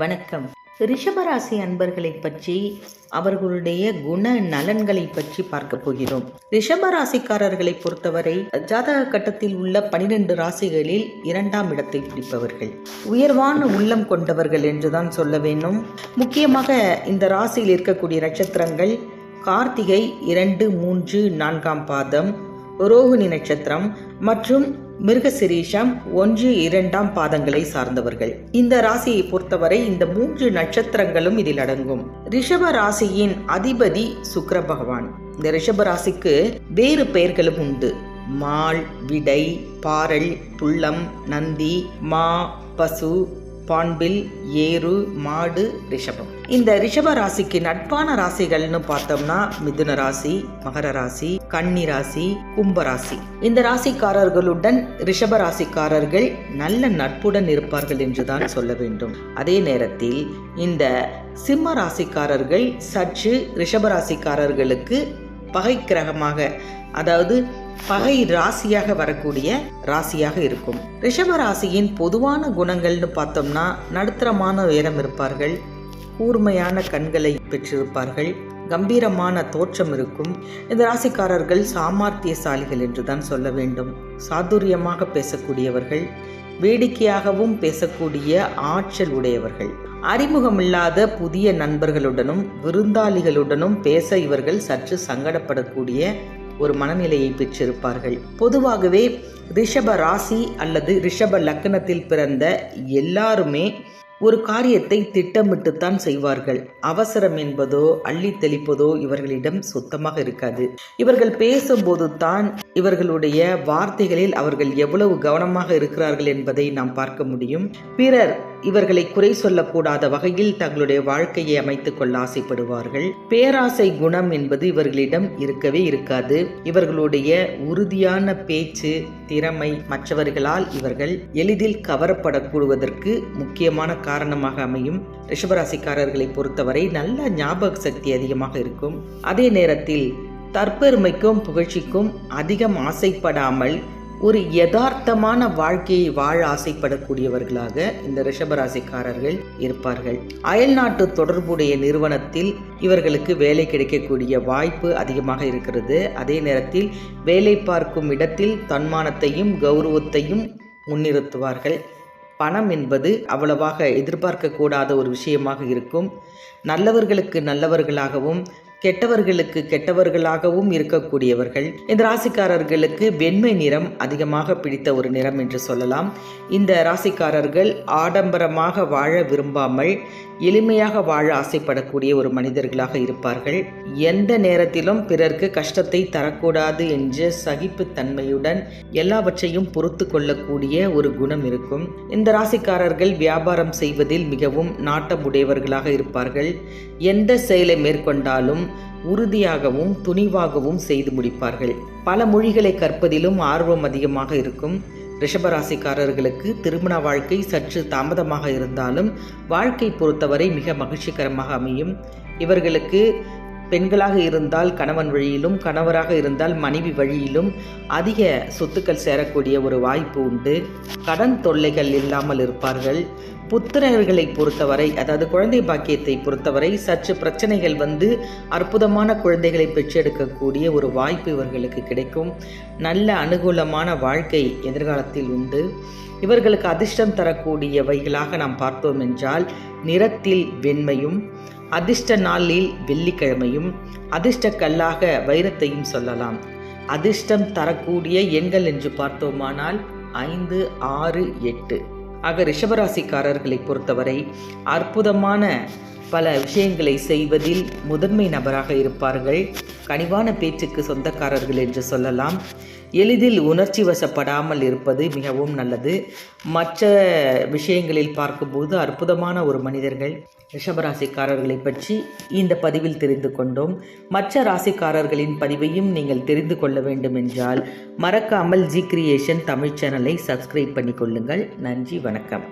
வணக்கம். ரிஷபராசி அன்பர்களை பற்றி அவர்களுடைய குண நலன்களை பற்றி பார்க்க போகிறோம். ரிஷபராசிக்காரர்களை பொறுத்தவரை ஜாதக கட்டத்தில் உள்ள பனிரெண்டு ராசிகளில் இரண்டாம் இடத்தை பிடிப்பவர்கள். உயர்வான உள்ளம் கொண்டவர்கள் என்றுதான் சொல்ல வேண்டும் முக்கியமாக இந்த ராசியில் இருக்கக்கூடிய நட்சத்திரங்கள் கார்த்திகை இரண்டு மூன்று நான்காம் பாதம் ரோகிணி நட்சத்திரம் மற்றும் மிருகசிரீஷம் ஒன்று இரண்டாம் பாதங்களை சார்ந்தவர்கள். இந்த ராசியை பொறுத்தவரை இந்த மூன்று நட்சத்திரங்களும் இதில் அடங்கும். ரிஷப ராசியின் அதிபதி சுக்கர பகவான். இந்த ரிஷப ராசிக்கு வேறு பெயர்களும் உண்டு. மால் விடை பாரல் புள்ளம் நந்தி மா பசு பாண்பில் ஏறு மாடு ரிஷபம். இந்த ரிஷப ராசிக்கு நட்பான ராசிகள்னு பார்த்தோம்னா மிதுன ராசி மகர ராசி கன்னி ராசி கும்ப ராசி. இந்த ராசிக்காரர்களுடன் ரிஷப ராசிக்காரர்கள் நல்ல நட்புடன் இருப்பார்கள் என்றுதான் சொல்ல வேண்டும். அதே நேரத்தில் இந்த சிம்ம ராசிக்காரர்கள் சற்று ரிஷப ராசிக்காரர்களுக்கு பகை கிரகமாக அதாவது பகை ராசியாக வரக்கூடிய ராசியாக இருக்கும். ரிஷப ராசியின் பொதுவான குணங்கள்னு பார்த்தோம்னா நடுத்தரமான உயரம் இருப்பார்கள் கூர்மையான கண்களை பெற்றிருப்பார்கள் கம்பீரமான தோற்றம் இருக்கும். இந்த ராசிக்காரர்கள் சாமர்த்தியசாலிகள் என்று தான் சொல்ல வேண்டும். சாதுரியமாக பேசக்கூடியவர்கள் வேடிக்கையாகவும் பேசக்கூடிய ஆற்றல் உடையவர்கள். அறிமுகமில்லாத புதிய நண்பர்களுடனும் விருந்தாளிகளுடனும் பேச இவர்கள் சற்று சங்கடப்படக்கூடிய ஒரு மனநிலையை பெற்றிருப்பார்கள். பொதுவாகவே ரிஷப ராசி அல்லது ரிஷப லக்னத்தில் பிறந்த எல்லாருமே ஒரு காரியத்தை திட்டமிட்டுத்தான் செய்வார்கள். அவசரம் என்பதோ அள்ளி தெளிப்பதோ இவர்களிடம் சுத்தமாக இருக்காது. இவர்கள் பேசும்போது தான் இவர்களுடைய வார்த்தைகளில் அவர்கள் எவ்வளவு கவனமாக இருக்கிறார்கள் என்பதை நாம் பார்க்க முடியும். பிறர் இவர்களை குறை சொல்லக்கூடாத வகையில் தங்களுடைய வாழ்க்கையை அமைத்துக் கொள்ள ஆசைப்படுவார்கள். பேராசை குணம் என்பது இவர்களிடம் இருக்கவே இருக்காது. இவர்களுடைய உறுதியான பேச்சு திறமை மற்றவர்களால் இவர்கள் எளிதில் கவரப்படக்கூடுவதற்கு முக்கியமான காரணமாக அமையும். ரிஷபராசிக்காரர்களை பொறுத்தவரை நல்ல ஞாபக சக்தி அதிகமாக இருக்கும். அதே நேரத்தில் தற்பெருமைக்கும் புகழ்ச்சிக்கும் அதிகம் ஆசைப்படாமல் ஒரு யதார்த்தமான வாழ்க்கையை வாழ ஆசைப்படக்கூடியவர்களாக இந்த ரிஷபராசிக்காரர்கள் இருப்பார்கள். அயல்நாட்டு தொடர்புடைய நிறுவனத்தில் இவர்களுக்கு வேலை கிடைக்கக்கூடிய வாய்ப்பு அதிகமாக இருக்கிறது. அதே நேரத்தில் வேலை பார்க்கும் இடத்தில் தன்மானத்தையும் கௌரவத்தையும் முன்னிறுத்துவார்கள். பணம் என்பது அவ்வளவாக எதிர்பார்க்கக்கூடாத ஒரு விஷயமாக இருக்கும். நல்லவர்களுக்கு நல்லவர்களாகவும் கெட்டவர்களுக்கு கெட்டவர்களாகவும் இருக்கக்கூடியவர்கள். இந்த ராசிக்காரர்களுக்கு வெண்மை நிறம் அதிகமாக பிடித்த ஒரு நிறம் என்று சொல்லலாம். இந்த ராசிக்காரர்கள் ஆடம்பரமாக வாழ விரும்பாமல் எளிமையாக வாழ ஆசைப்படக்கூடிய ஒரு மனிதர்களாக இருப்பார்கள். எந்த நேரத்திலும் பிறர்க்கு கஷ்டத்தை தரக்கூடாது என்ற சகிப்புத்தன்மையுடன் எல்லாவற்றையும் பொறுத்து கொள்ளக்கூடிய ஒரு குணம் இருக்கும். இந்த ராசிக்காரர்கள் வியாபாரம் செய்வதில் மிகவும் நாட்டமுடையவர்களாக இருப்பார்கள். எந்த செயலை மேற்கொண்டாலும் உறுதியாகவும் துணிவாகவும் செய்து முடிப்பார்கள். பல மொழிகளை கற்பதிலும் ஆர்வம் அதிகமாக இருக்கும் ரிஷபராசிக்காரர்களுக்கு திருமண வாழ்க்கை சற்று தாமதமாக இருந்தாலும் வாழ்க்கை பொறுத்தவரை மிக மகிழ்ச்சிகரமாக அமையும். இவர்களுக்கு பெண்களாக இருந்தால் கணவன் வழியிலும் கணவராக இருந்தால் மனைவி வழியிலும் அதிக சொத்துக்கள் சேரக்கூடிய ஒரு வாய்ப்பு உண்டு. கடன் தொல்லைகள் இல்லாமல் இருப்பார்கள். புத்திரர்களை பொறுத்தவரை அதாவது குழந்தை பாக்கியத்தை பொறுத்தவரை சற்று பிரச்சனைகள் வந்து அற்புதமான குழந்தைகளை பெற்றெடுக்கக்கூடிய ஒரு வாய்ப்பு இவர்களுக்கு கிடைக்கும். நல்ல அனுகூலமான வாழ்க்கை எதிர்காலத்தில் உண்டு. இவர்களுக்கு அதிர்ஷ்டம் தரக்கூடியவைகளாக நாம் பார்த்தோம் என்றால் நிறத்தில் வெண்மையும் அதிர்ஷ்ட நாளில் வெள்ளிக்கிழமையும் அதிர்ஷ்ட கல்லாக வைரத்தையும் சொல்லலாம். அதிர்ஷ்டம் தரக்கூடிய எண்கள் என்று பார்த்தோமானால் ஐந்து ஆறு எட்டு. ஆக ரிஷபராசிக்காரர்களை பொறுத்தவரை அற்புதமான பல விஷயங்களை செய்வதில் முதன்மை நபராக இருப்பார்கள். கனிவான பேச்சுக்கு சொந்தக்காரர்கள் என்று சொல்லலாம். எளிதில் உணர்ச்சி வசப்படாமல் இருப்பது மிகவும் நல்லது. மற்ற விஷயங்களில் பார்க்கும்போது அற்புதமான ஒரு மனிதர்கள். ரிஷபராசிக்காரர்களை பற்றி இந்த பதிவில் தெரிந்து கொண்டோம். மற்ற ராசிக்காரர்களின் பதிவையும் நீங்கள் தெரிந்து கொள்ள வேண்டும் என்றால் மறக்காமல் ஜி கிரியேஷன் தமிழ் சேனலை சப்ஸ்கிரைப் பண்ணிக்கொள்ளுங்கள் நன்றி வணக்கம்.